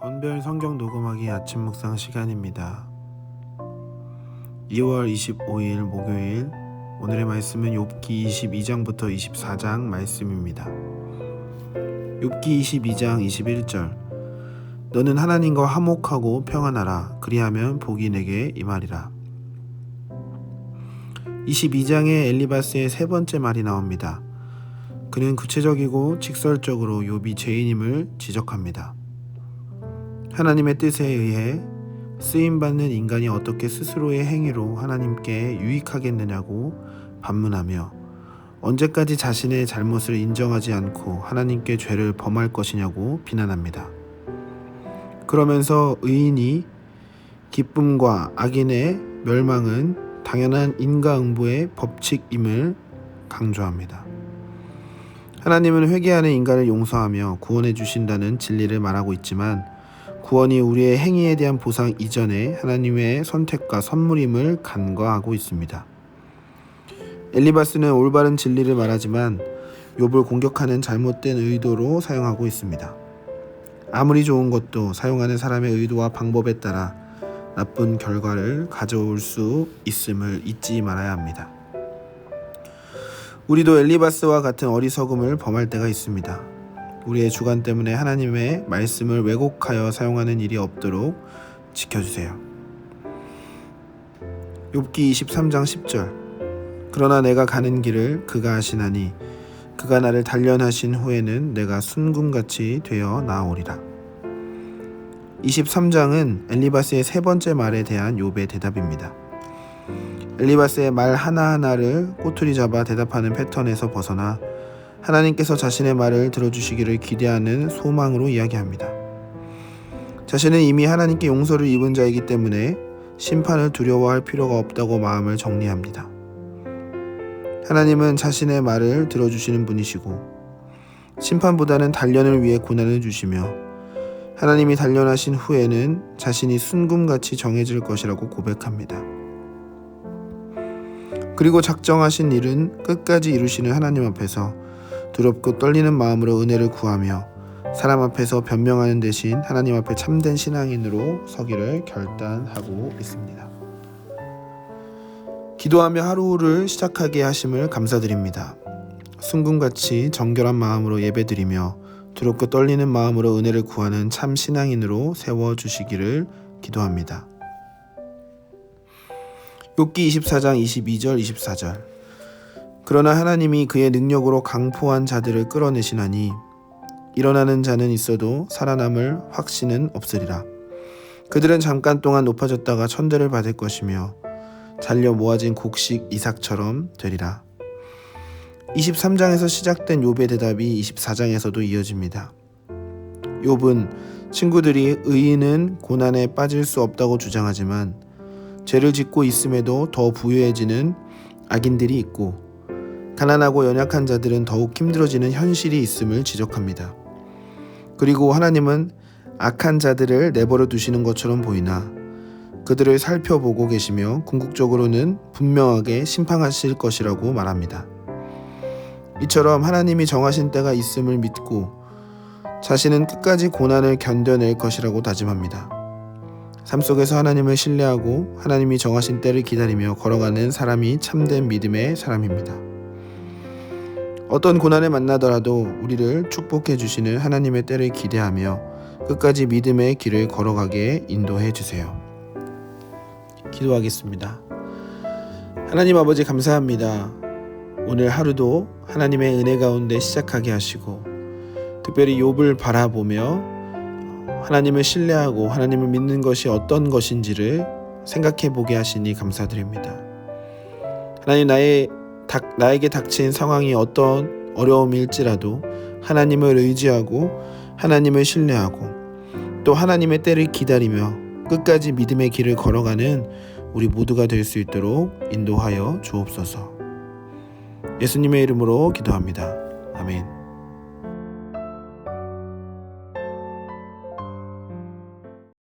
건별 성경 녹음하기 아침 묵상 시간입니다. 2월 25일 목요일 오늘의 말씀은 욥기 22장부터 24장 말씀입니다. 욥기 22장 21절 너는 하나님과 화목하고 평안하라 그리하면 복이 내게 임하리라. 22장에 엘리바스의 세 번째 말이 나옵니다. 그는 구체적이고 직설적으로 욥이 죄인임을 지적합니다. 하나님의 뜻에 의해 쓰임 받는 인간이 어떻게 스스로의 행위로 하나님께 유익하겠느냐고 반문하며 언제까지 자신의 잘못을 인정하지 않고 하나님께 죄를 범할 것이냐고 비난합니다. 그러면서 의인이 기쁨과 악인의 멸망은 당연한 인과응보의 법칙임을 강조합니다. 하나님은 회개하는 인간을 용서하며 구원해 주신다는 진리를 말하고 있지만 구원이 우리의 행위에 대한 보상 이전에 하나님의 선택과 선물임을 간과하고 있습니다. 엘리바스는 올바른 진리를 말하지만 욥을 공격하는 잘못된 의도로 사용하고 있습니다. 아무리 좋은 것도 사용하는 사람의 의도와 방법에 따라 나쁜 결과를 가져올 수 있음을 잊지 말아야 합니다. 우리도 엘리바스와 같은 어리석음을 범할 때가 있습니다. 우리의 주관 때문에 하나님의 말씀을 왜곡하여 사용하는 일이 없도록 지켜주세요. 욥기 23장 10절 그러나 내가 가는 길을 그가 하시나니 그가 나를 단련하신 후에는 내가 순금같이 되어 나오리라. 23장은 엘리바스의 세 번째 말에 대한 욥의 대답입니다. 엘리바스의 말 하나하나를 꼬투리 잡아 대답하는 패턴에서 벗어나 하나님께서 자신의 말을 들어주시기를 기대하는 소망으로 이야기합니다. 자신은 이미 하나님께 용서를 입은 자이기 때문에 심판을 두려워할 필요가 없다고 마음을 정리합니다. 하나님은 자신의 말을 들어주시는 분이시고 심판보다는 단련을 위해 고난을 주시며 하나님이 단련하신 후에는 자신이 순금같이 정해질 것이라고 고백합니다. 그리고 작정하신 일은 끝까지 이루시는 하나님 앞에서 두렵고 떨리는 마음으로 은혜를 구하며 사람 앞에서 변명하는 대신 하나님 앞에 참된 신앙인으로 서기를 결단하고 있습니다. 기도하며 하루를 시작하게 하심을 감사드립니다. 순금같이 정결한 마음으로 예배드리며 두렵고 떨리는 마음으로 은혜를 구하는 참 신앙인으로 세워 주시기를 기도합니다. 욥기 24장 22절 24절 그러나 하나님이 그의 능력으로 강포한 자들을 끌어내시나니 일어나는 자는 있어도 살아남을 확신은 없으리라. 그들은 잠깐 동안 높아졌다가 천대를 받을 것이며 잘려 모아진 곡식 이삭처럼 되리라. 23장에서 시작된 욥의 대답이 24장에서도 이어집니다. 욥은 친구들이 의인은 고난에 빠질 수 없다고 주장하지만 죄를 짓고 있음에도 더 부유해지는 악인들이 있고 가난하고 연약한 자들은 더욱 힘들어지는 현실이 있음을 지적합니다. 그리고 하나님은 악한 자들을 내버려 두시는 것처럼 보이나 그들을 살펴보고 계시며 궁극적으로는 분명하게 심판하실 것이라고 말합니다. 이처럼 하나님이 정하신 때가 있음을 믿고 자신은 끝까지 고난을 견뎌낼 것이라고 다짐합니다. 삶 속에서 하나님을 신뢰하고 하나님이 정하신 때를 기다리며 걸어가는 사람이 참된 믿음의 사람입니다. 어떤 고난을 만나더라도 우리를 축복해 주시는 하나님의 때를 기대하며 끝까지 믿음의 길을 걸어가게 인도해 주세요. 기도하겠습니다. 하나님 아버지 감사합니다. 오늘 하루도 하나님의 은혜 가운데 시작하게 하시고 특별히 욥을 바라보며 하나님을 신뢰하고 하나님을 믿는 것이 어떤 것인지를 생각해 보게 하시니 감사드립니다. 하나님 나의 닥, 나에게 닥친 상황이 어떤 어려움일지라도 하나님을 의지하고 하나님을 신뢰하고 또 하나님의 때를 기다리며 끝까지 믿음의 길을 걸어가는 우리 모두가 될 수 있도록 인도하여 주옵소서. 예수님의 이름으로 기도합니다. 아멘.